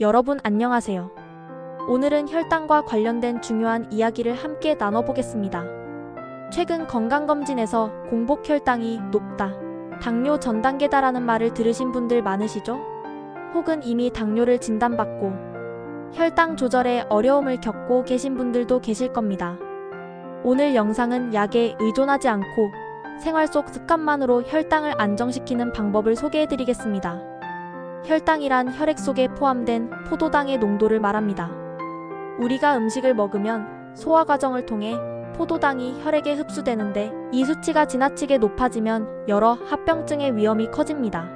여러분 안녕하세요. 오늘은 혈당과 관련된 중요한 이야기를 함께 나눠보겠습니다. 최근 건강검진에서 공복 혈당이 높다, 당뇨 전 단계다라는 말을 들으신 분들 많으시죠? 혹은 이미 당뇨를 진단받고 혈당 조절에 어려움을 겪고 계신 분들도 계실 겁니다. 오늘 영상은 약에 의존하지 않고 생활 속 습관만으로 혈당을 안정시키는 방법을 소개해드리겠습니다. 혈당이란 혈액 속에 포함된 포도당의 농도를 말합니다. 우리가 음식을 먹으면 소화 과정을 통해 포도당이 혈액에 흡수되는데 이 수치가 지나치게 높아지면 여러 합병증의 위험이 커집니다.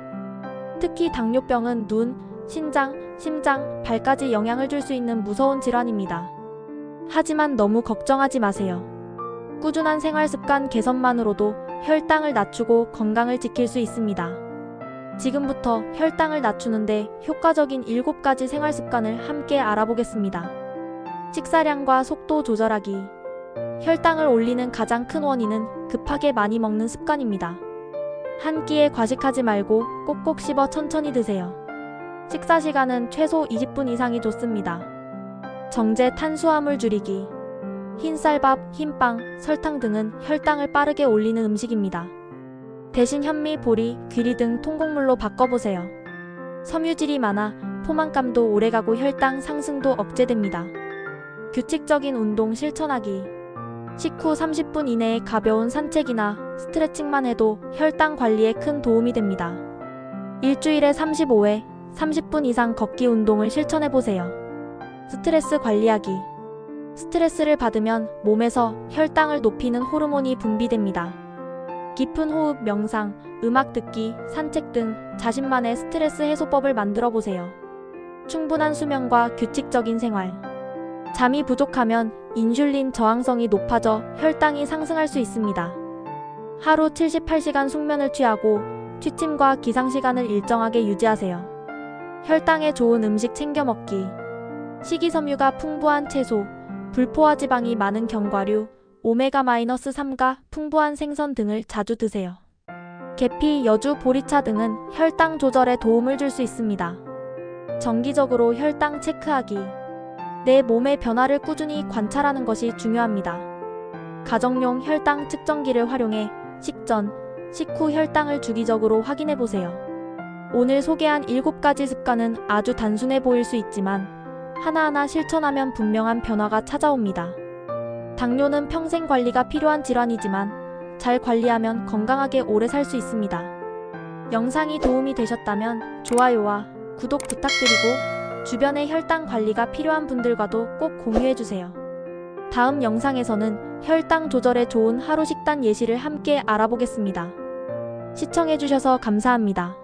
특히 당뇨병은 눈, 신장, 심장, 발까지 영향을 줄 수 있는 무서운 질환입니다. 하지만 너무 걱정하지 마세요. 꾸준한 생활 습관 개선만으로도 혈당을 낮추고 건강을 지킬 수 있습니다. 지금부터 혈당을 낮추는데 효과적인 7가지 생활 습관을 함께 알아보겠습니다. 식사량과 속도 조절하기. 혈당을 올리는 가장 큰 원인은 급하게 많이 먹는 습관입니다. 한 끼에 과식하지 말고 꼭꼭 씹어 천천히 드세요. 식사 시간은 최소 20분 이상이 좋습니다. 정제 탄수화물 줄이기. 흰쌀밥, 흰빵, 설탕 등은 혈당을 빠르게 올리는 음식입니다. 대신 현미, 보리, 귀리 등 통곡물로 바꿔보세요. 섬유질이 많아 포만감도 오래가고 혈당 상승도 억제됩니다. 규칙적인 운동 실천하기. 식후 30분 이내에 가벼운 산책이나 스트레칭만 해도 혈당 관리에 큰 도움이 됩니다. 일주일에 35회, 30분 이상 걷기 운동을 실천해보세요. 스트레스 관리하기. 스트레스를 받으면 몸에서 혈당을 높이는 호르몬이 분비됩니다. 깊은 호흡, 명상, 음악 듣기, 산책 등 자신만의 스트레스 해소법을 만들어 보세요. 충분한 수면과 규칙적인 생활. 잠이 부족하면 인슐린 저항성이 높아져 혈당이 상승할 수 있습니다. 하루 78시간 숙면을 취하고 취침과 기상 시간을 일정하게 유지하세요. 혈당에 좋은 음식 챙겨 먹기. 식이섬유가 풍부한 채소, 불포화 지방이 많은 견과류, 오메가-3가 풍부한 생선 등을 자주 드세요. 계피, 여주, 보리차 등은 혈당 조절에 도움을 줄 수 있습니다. 정기적으로 혈당 체크하기. 내 몸의 변화를 꾸준히 관찰하는 것이 중요합니다. 가정용 혈당 측정기를 활용해 식전, 식후 혈당을 주기적으로 확인해 보세요. 오늘 소개한 7가지 습관은 아주 단순해 보일 수 있지만 하나하나 실천하면 분명한 변화가 찾아옵니다. 당뇨는 평생 관리가 필요한 질환이지만 잘 관리하면 건강하게 오래 살 수 있습니다. 영상이 도움이 되셨다면 좋아요와 구독 부탁드리고 주변의 혈당 관리가 필요한 분들과도 꼭 공유해주세요. 다음 영상에서는 혈당 조절에 좋은 하루 식단 예시를 함께 알아보겠습니다. 시청해주셔서 감사합니다.